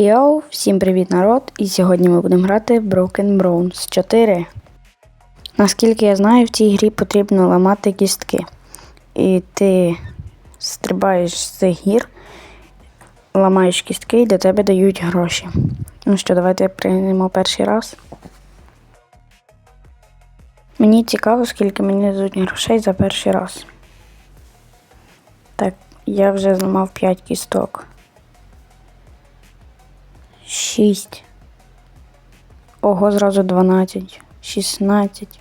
Йоу, всім привіт, народ! І сьогодні ми будемо грати Broken Bronze 4. Наскільки я знаю, в цій грі потрібно ламати кістки. І ти стрибаєш з цих гір, ламаєш кістки і для тебе дають гроші. Ну що, давайте приймемо перший раз. Мені цікаво, скільки мені дадуть грошей за перший раз. Так, я вже зламав 5 кісток. Шість. Ого, зразу 12, 16.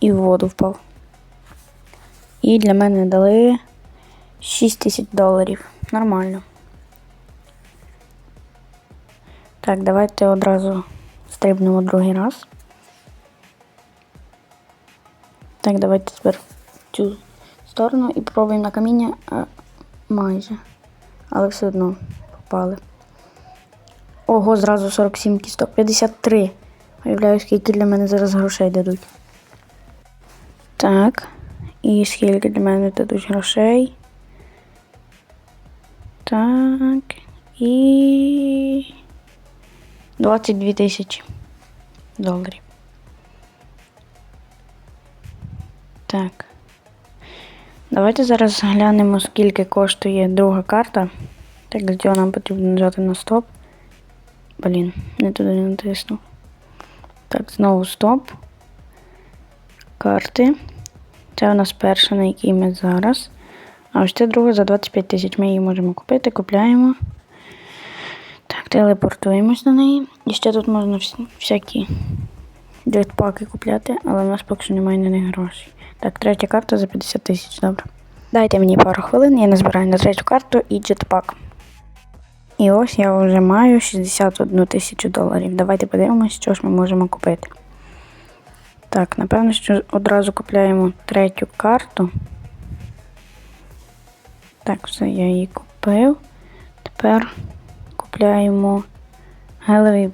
І в воду впав. І для мене дали 6 тисяч доларів. Нормально. Так, давайте одразу стрибнемо другий раз. Так, давайте тепер в цю сторону і пробуємо на каміння а, майже. Але все одно попали. Ого, зразу 47 кісток. 53. Уявляю, скільки для мене зараз грошей дадуть. Так. І скільки для мене дадуть грошей. Так. І. 22 тисячі доларів. Так. Давайте зараз глянемо, скільки коштує друга карта. Так, для цього нам потрібно нажати на стоп. Блін, не туди не натиснув. Так, знову стоп. Карти. Це у нас перша, на якій ми зараз. А ось це друга за 25 тисяч. Ми її можемо купити, купляємо. Так, телепортуємось на неї. І ще тут можна всякі джетпаки купляти, але в нас поки що немає на них грошей. Так, третя карта за 50 тисяч, добре. Дайте мені пару хвилин, я назбираю на третю карту і джетпак. І ось я вже маю 61 тисячу доларів. Давайте подивимось, що ж ми можемо купити. Так, напевно, що одразу купляємо третю карту. Так, все, я її купив. Тепер купляємо гелевий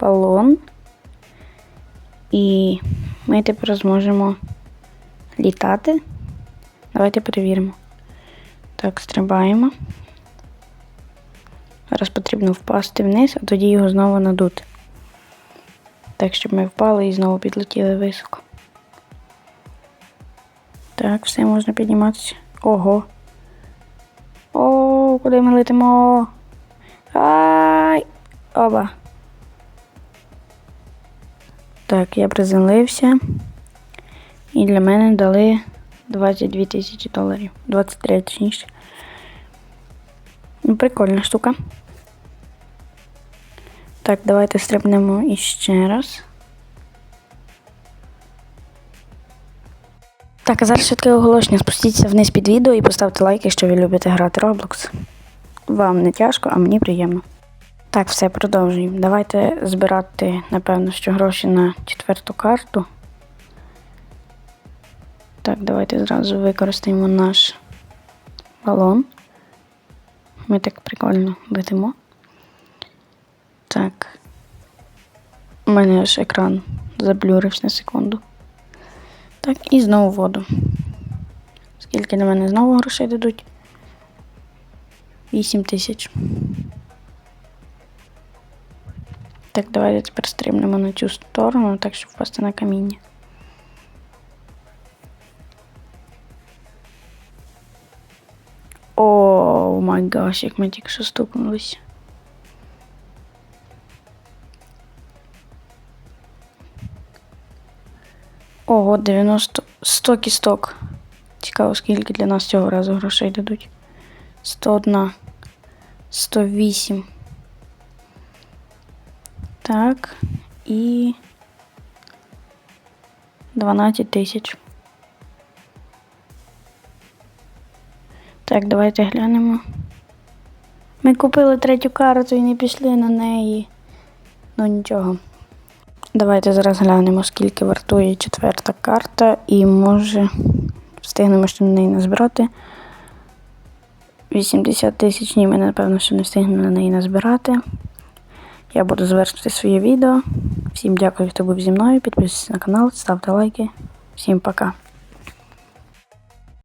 балон. І ми тепер зможемо літати. Давайте перевіримо. Так, стрибаємо. Зараз потрібно впасти вниз, а тоді його знову надути. Так, щоб ми впали і знову підлетіли високо. Так, все можна підніматися. Ого. О, куди ми летимо? Ай! Оба. Так, я приземлився. І для мене дали 22 тисячі доларів. 23 точніше. Ну, прикольна штука. Так, давайте стрибнемо іще раз. Так, а зараз швидке оголошення. Спустіться вниз під відео і поставте лайк, якщо ви любите грати Roblox. Вам не тяжко, а мені приємно. Так, все, продовжуємо. Давайте збирати, напевно, що гроші на четверту карту. Так, давайте зразу використаємо наш балон. Ми так прикольно летимо. Так. У мене аж екран заблюрився на секунду. Так, і знову воду. Скільки на мене знову грошей дадуть? 8 тисяч. Так, давайте тепер стрибнемо на цю сторону, так, щоб впасти на каміння. Май гаш, як ми тільки що стукнулись. Ого, 90, 100 кісток. Цікаво, скільки для нас цього разу грошей дадуть. 101, 108. Так, і 12 тисяч. Так, давайте глянемо. Ми купили третю карту і не пішли на неї. Ну нічого. Давайте зараз глянемо, скільки вартує четверта карта, і може встигнемо ще на неї назбирати. 80 тисяч, ні, ми напевно ще не встигнемо на неї назбирати. Я буду завершити своє відео. Всім дякую, хто був зі мною. Підписуйтесь на канал, ставте лайки. Всім пока.